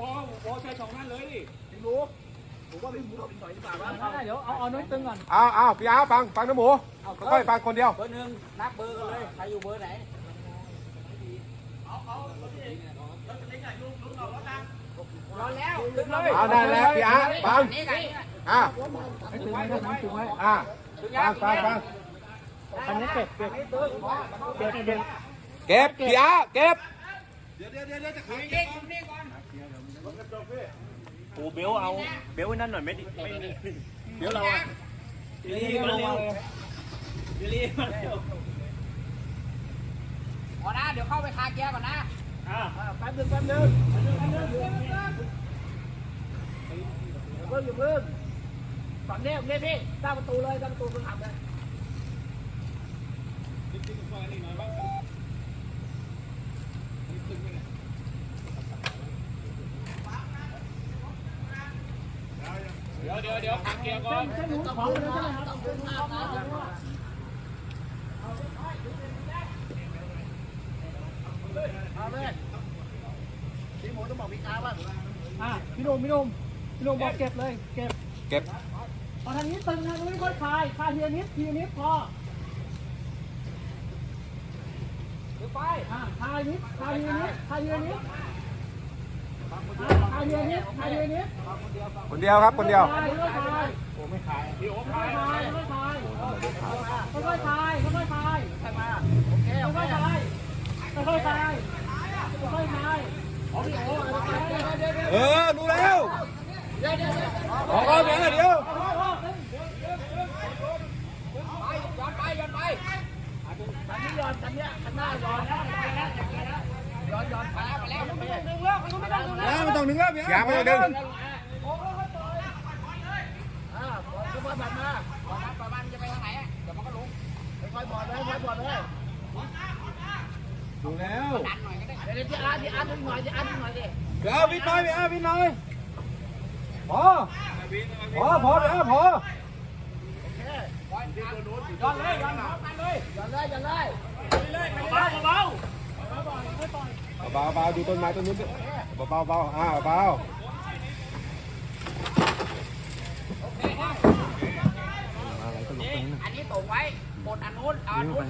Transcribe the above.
วอวอใช้สองนั่นเลยดิพี่หมูผมว่าพี่หมูเราเป็นต่อยดีกว่าบ้างได้เดี๋ยวเอาเอาน้อยตึงก่อนอ้าวอ้าวพี่อาฟังฟังน้ำหมูค่อยๆฟังคนเดียวเบอร์หนึ่งนับเบอร์กันเลยใครอยู่เบอร์ไหนร้อนแล้วตึงเลยเอาได้แล้วพี่อาฟังนี่ไงอะให้ตึงไว้ให้ตึงไว้อะฟังฟังฟังอันนี้เก็บเก็บเก็บเก็บเก็บเก็บพี่อาเก็บ โอ้เบลเอา เบลนั่นหน่อยไม่ดิไม่เบลเราอะรีบมาเร็วรีบมาเร็วพอนะเดี๋ยวเข้าไปคาเกียร์ก่อนนะอะแป๊บนึงแป๊บนึงเพิ่งอยู่เพิ่งฝั่งนี้ฝั่งนี้พี่สร้างประตูเลยสร้างประตูเพิ่งทำเลยเดี๋ย วเดี๋ยวเดี๋ยวขับเกียร์ก่อนเส้นหนูของเลยใช่ไหมครับเอาเลยพี่หมูต้องบอกพี่กาว่าอะพี่หนุ่มพี่หนุ่มพี่หนุ่มบอกเก็บเลย เก็บ เก็บพอทางนี้ตึงนะไม่ค่อยคลายคลายทีละนิดทีละนิดพอเดี๋ยวไปอ่าคลายนิดคลายทีละนิดคลายทีละนิด คนเดียวครับคนเดียวค่อยๆคลายโอ้ไม่ขายพี่โอ้ค่ขาอยๆคลายค่อยๆคลายค่อยๆคลายใครมาโอเคโอเคค่อยๆคลายค่อยๆคลายค่อยๆคลายเออรู้แล้วออาเดี๋ยวเดี๋ยวย้อนไปย้อนไปอันนี้ย้อนอันเนี้ยอันหน้าย้อนนะย้อนย้อนไปแล้วไปแล้ว โอเคดึงเลิกมันไม่ต้องดึงอย่าไม่ต้องดึงแล้วพี่อาไม่ต้องดึงอ่าบอลก็บอลมาบอลมาประมาณจะไปทางไหนอะเดี๋ยวมันก็ลงค่อยๆบอลเลยค่อยๆบอลเลยดูแล้วดันหน่อยก็ได้เดี๋ยวที่อาร์ที่อาร์ดึงหน่อยที่อาร์ดึงหน่อยดิเดี๋ยวพี่น้อยพี่อาพี่น้อยพอพอพอเดี๋ยวพอย้อนเลยย้อนพร้อมกันเลยย้อนเลยย้อนเลยเบาเบาเบาเบาดูต้นไม้ต้นนู้นดิ เบาเบาเบาอ่าเบาอันนี้ตรงไว้กดอันนู้นเอาอันนู้น